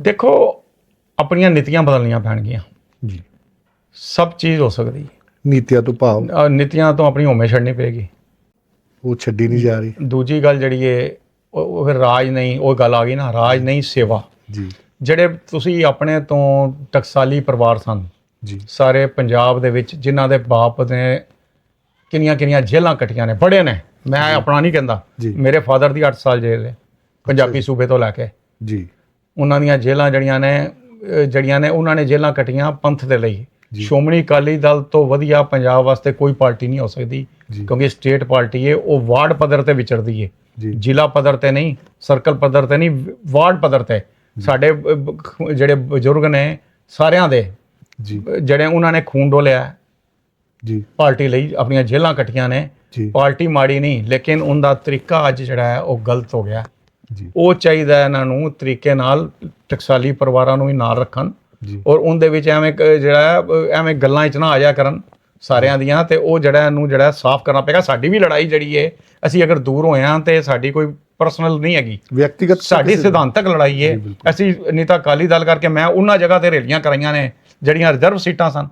ਦੇਖੋ ਆਪਣੀਆਂ ਨੀਤੀਆਂ ਬਦਲਣੀਆਂ ਪੈਣਗੀਆਂ। ਜੀ। ਸਭ ਚੀਜ਼ ਹੋ ਸਕਦੀ। ਹੈ ਨੀਤੀਆਂ ਤੋਂ ਭਾਵ? ਅਹ ਨੀਤੀਆਂ ਤੋਂ ਆਪਣੀ ਹੋਮੇ ਛੱਡਣੀ ਪਏਗੀ। ਉਹ ਛੱਡੀ ਨਹੀਂ ਜਾ ਰਹੀ। ਦੂਜੀ ਗੱਲ ਜਿਹੜੀ ਏ ਉਹ ਉਹ ਫਿਰ ਰਾਜ ਨਹੀਂ ਉਹ ਗੱਲ ਆ ਗਈ ਨਾ ਰਾਜ ਨਹੀਂ ਸੇਵਾ। ਜੀ। ਜਿਹੜੇ ਤੁਸੀਂ ਆਪਣੇ ਤੋਂ ਟਕਸਾਲੀ ਪਰਿਵਾਰ ਸਨ ਜੀ। ਸਾਰੇ ਪੰਜਾਬ ਦੇ ਵਿੱਚ ਜਿਨ੍ਹਾਂ ਦੇ ਬਾਪ ਨੇ ਕਿੰਨੀਆਂ ਕਿੰਨੀਆਂ ਜੇਲ੍ਹਾਂ ਕੱਟੀਆਂ ਨੇ ਬੜੇ ਨੇ। ਮੈਂ ਆਪਣਾ ਨਹੀਂ ਕਹਿੰਦਾ। ਜੀ। ਮੇਰੇ ਫਾਦਰ ਦੀ 8 ਸਾਲ ਜੇਲ੍ਹ ਹੈ ਪੰਜਾਬੀ ਸੂਬੇ ਤੋਂ ਲੈ ਕੇ। ਜੀ। ਉਹਨਾਂ ਦੀਆਂ ਜੇਲ੍ਹਾਂ ਜਿਹੜੀਆਂ ਨੇ ਅਹ ਜਿਹੜੀਆਂ ਨੇ ਉਹਨਾਂ ਨੇ ਜੇਲ੍ਹਾਂ ਕੱਟੀਆਂ ਪੰਥ ਦੇ ਲਈ। ਸ਼੍ਰੋਮਣੀ ਅਕਾਲੀ ਦਲ ਤੋਂ ਵਧੀਆ ਪੰਜਾਬ ਵਾਸਤੇ ਕੋਈ ਪਾਰਟੀ ਨਹੀਂ ਹੋ ਸਕਦੀ। ਕਿਉਂਕਿ ਸਟੇਟ ਪਾਰਟੀ ਹੈ ਉਹ ਵਾਰਡ ਪੱਧਰ ਤੇ ਵਿਚਰਦੀ ਹੈ ਜ਼ਿਲ੍ਹਾ ਪੱਧਰ ਤੇ ਨਹੀਂ ਸਰਕਲ ਪੱਧਰ ਤੇ ਨਹੀਂ ਵਾਰਡ ਪੱਧਰ ਤੇ। ਸਾਡੇ ਜਿਹੜੇ ਬਜ਼ੁਰਗ ਨੇ ਸਾਰਿਆਂ ਦੇ ਜੀ। ਜਿਹੜੇ ਉਹਨਾਂ ਨੇ ਖੂਨ ਡੋਲਿਆ ਜੀ। ਪਾਰਟੀ ਲਈ ਆਪਣੀਆਂ ਜੇਲ੍ਹਾਂ ਕੱਟੀਆਂ ਨੇ। ਪਾਰਟੀ ਮਾੜੀ ਨਹੀਂ ਲੇਕਿਨ ਉਹਦਾ ਤਰੀਕਾ ਅੱਜ ਜਿਹੜਾ ਹੈ ਉਹ ਗਲਤ ਹੋ ਗਿਆ। ਉਹ ਚਾਹੀਦਾ ਇਹਨਾਂ ਨੂੰ ਤਰੀਕੇ ਨਾਲ ਟਕਸਾਲੀ ਪਰਿਵਾਰਾਂ ਨੂੰ ਵੀ ਨਾਲ ਰੱਖਣ ਔਰ ਉਹਦੇ ਵਿੱਚ ਐਵੇਂ ਜਿਹੜਾ ਐਵੇਂ ਗੱਲਾਂ 'ਚ ਨਾ ਆ ਜਾ ਕਰਨ ਸਾਰਿਆਂ ਦੀਆਂ ਤੇ ਉਹ ਜਿਹੜਾ ਇਹਨੂੰ ਜਿਹੜਾ ਸਾਫ਼ ਕਰਨਾ ਪਏਗਾ। ਸਾਡੀ ਵੀ ਲੜਾਈ ਜਿਹੜੀ ਹੈ ਅਸੀਂ ਅਗਰ ਦੂਰ ਹੋਏ ਹਾਂ ਤੇ ਸਾਡੀ ਕੋਈ ਪਰਸਨਲ ਨਹੀਂ ਹੈਗੀ। ਵਿਅਕਤੀਗਤ ਸਾਡੀ ਸਿਧਾਂਤਕ ਲੜਾਈ ਹੈ ਅਸੀਂ ਨੀਤਾ ਅਕਾਲੀ ਦਲ ਕਰਕੇ ਮੈਂ ਉਹਨਾਂ ਜਗ੍ਹਾ ਤੇ ਰੈਲੀਆਂ ਕਰਾਈਆਂ ਨੇ ਜਿਹੜੀਆਂ ਰਿਜ਼ਰਵ ਸੀਟਾਂ ਸਨ।